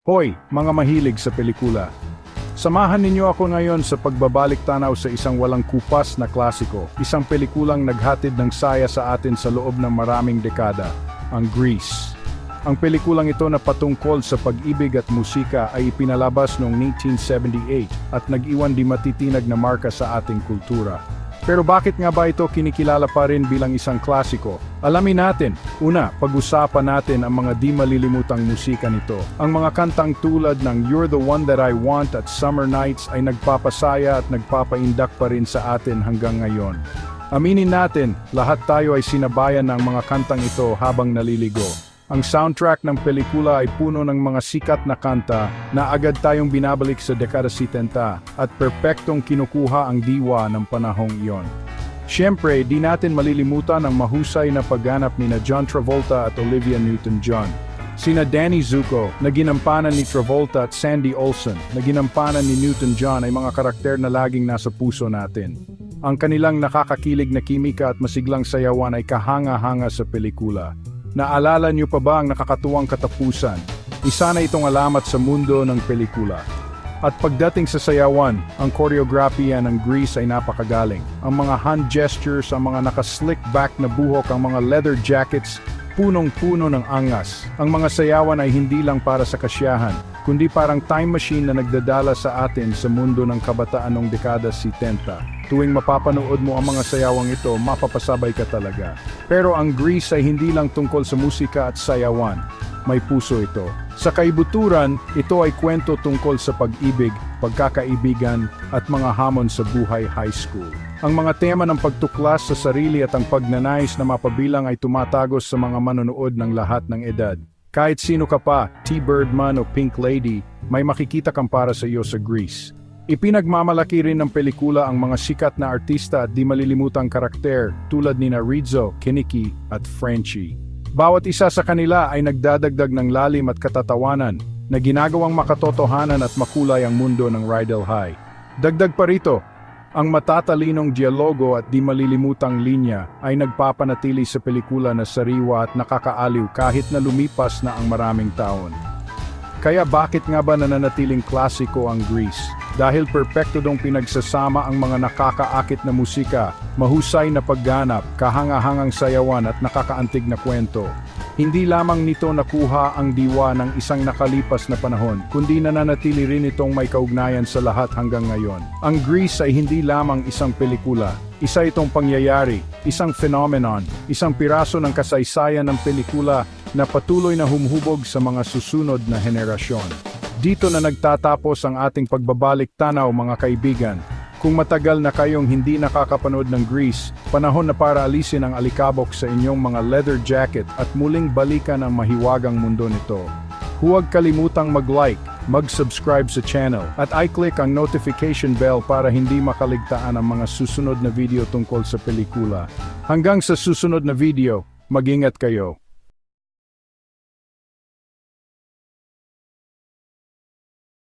Hoy, mga mahilig sa pelikula. Samahan ninyo ako ngayon sa pagbabalik tanaw sa isang walang kupas na klasiko, isang pelikulang naghatid ng saya sa atin sa loob ng maraming dekada, ang Grease. Ang pelikulang ito na patungkol sa pag-ibig at musika ay ipinalabas noong 1978 at nag-iwan di matitinag na marka sa ating kultura. Pero bakit nga ba ito kinikilala pa rin bilang isang klasiko? Alamin natin. Una, pag-usapan natin ang mga di malilimutang musika nito. Ang mga kantang tulad ng You're the One That I Want at Summer Nights ay nagpapasaya at nagpapaindak pa rin sa atin hanggang ngayon. Aminin natin, lahat tayo ay sinabayan ng mga kantang ito habang naliligo. Ang soundtrack ng pelikula ay puno ng mga sikat na kanta na agad tayong binabalik sa dekada 70 at perpektong kinukuha ang diwa ng panahong iyon. Siyempre, di natin malilimutan ang mahusay na pagganap ni na John Travolta at Olivia Newton-John. Sina Danny Zuko, na ginampanan ni Travolta at Sandy Olsen, na ginampanan ni Newton-John ay mga karakter na laging nasa puso natin. Ang kanilang nakakakilig na kimika at masiglang sayawan ay kahanga-hanga sa pelikula. Naalala niyo pa ba ang nakakatuwang katapusan? Isa na itong alamat sa mundo ng pelikula. At pagdating sa sayawan, ang choreography ng Grease ay napakagaling. Ang mga hand gestures, ang mga naka-slick back na buhok, ang mga leather jackets, punong-puno ng angas. Ang mga sayawan ay hindi lang para sa kasyahan, kundi parang time machine na nagdadala sa atin sa mundo ng kabataan noong dekada 70. Tuwing mapapanood mo ang mga sayawang ito, mapapasabay ka talaga. Pero ang Grease ay hindi lang tungkol sa musika at sayawan. May puso ito. Sa kaibuturan, ito ay kwento tungkol sa pag-ibig, pagkakaibigan, at mga hamon sa buhay high school. Ang mga tema ng pagtuklas sa sarili at ang pagnanais na mapabilang ay tumatagos sa mga manonood ng lahat ng edad. Kahit sino ka pa, T-Bird man o Pink Lady, may makikita kang para sa iyo sa Grease. Ipinagmamalaki rin ng pelikula ang mga sikat na artista at di malilimutang karakter tulad ni Rizzo, Kiniki at Frenchie. Bawat isa sa kanila ay nagdadagdag ng lalim at katatawanan na ginagawang makatotohanan at makulay ang mundo ng Rydell High. Dagdag pa rito, ang matatalinong dialogo at di malilimutang linya ay nagpapanatili sa pelikula na sariwa at nakakaaliw kahit na lumipas na ang maraming taon. Kaya bakit nga ba nananatiling klasiko ang Grease? Dahil perpekto dong pinagsasama ang mga nakakaakit na musika, mahusay na pagganap, kahangahangang sayawan at nakakaantig na kwento. Hindi lamang nito nakuha ang diwa ng isang nakalipas na panahon, kundi nananatili rin itong may kaugnayan sa lahat hanggang ngayon. Ang Grease ay hindi lamang isang pelikula, isa itong pangyayari, isang phenomenon, isang piraso ng kasaysayan ng pelikula na patuloy na humuhubog sa mga susunod na henerasyon. Dito na nagtatapos ang ating pagbabalik tanaw mga kaibigan. Kung matagal na kayong hindi nakakapanood ng Grease, panahon na para alisin ang alikabok sa inyong mga leather jacket at muling balikan ang mahiwagang mundo nito. Huwag kalimutang mag-like, mag-subscribe sa channel, at i-click ang notification bell para hindi makaligtaan ang mga susunod na video tungkol sa pelikula. Hanggang sa susunod na video, mag-ingat kayo.